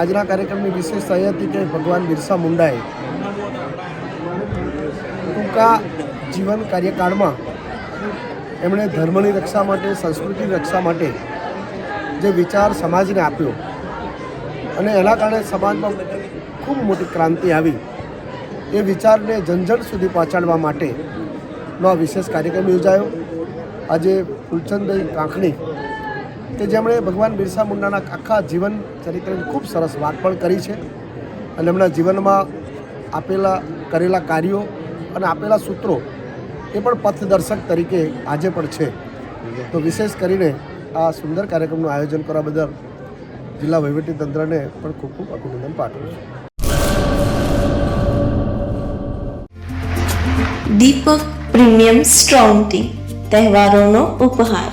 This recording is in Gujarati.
આજના કાર્યક્રમની વિશેષતા એ હતી કે ભગવાન બિરસા મુંડાએ ટૂંકા જીવન કાર્યકાળમાં એમણે ધર્મની રક્ષા માટે, સંસ્કૃતિની રક્ષા માટે જે વિચાર સમાજને આપ્યો અને એના કારણે સમાજમાં ખૂબ મોટી ક્રાંતિ આવી, એ વિચારને જનજન સુધી પહોંચાડવા માટેનો આ વિશેષ કાર્યક્રમ યોજાયો. આજે ફૂલચંદભાઈ કાંકણી કે જેમણે ભગવાન બિરસા મુંડાના આખા જીવન ચરિત્રની ખૂબ સરસ વાત પણ કરી છે અને એમના જીવનમાં આપેલા કરેલા કાર્યો અને આપેલા સૂત્રો એ પણ પથદર્શક તરીકે આજે પણ છે. તો વિશેષ કરીને આ સુંદર કાર્યક્રમનું આયોજન કરવા બદલ જિલ્લા વહીવટીતંત્રને પણ ખૂબ ખૂબ અભિનંદન પાઠવું છું. દીપક પ્રીમિયમ સ્ટ્રોંગ ટી તહેવારોનો ઉપહાર.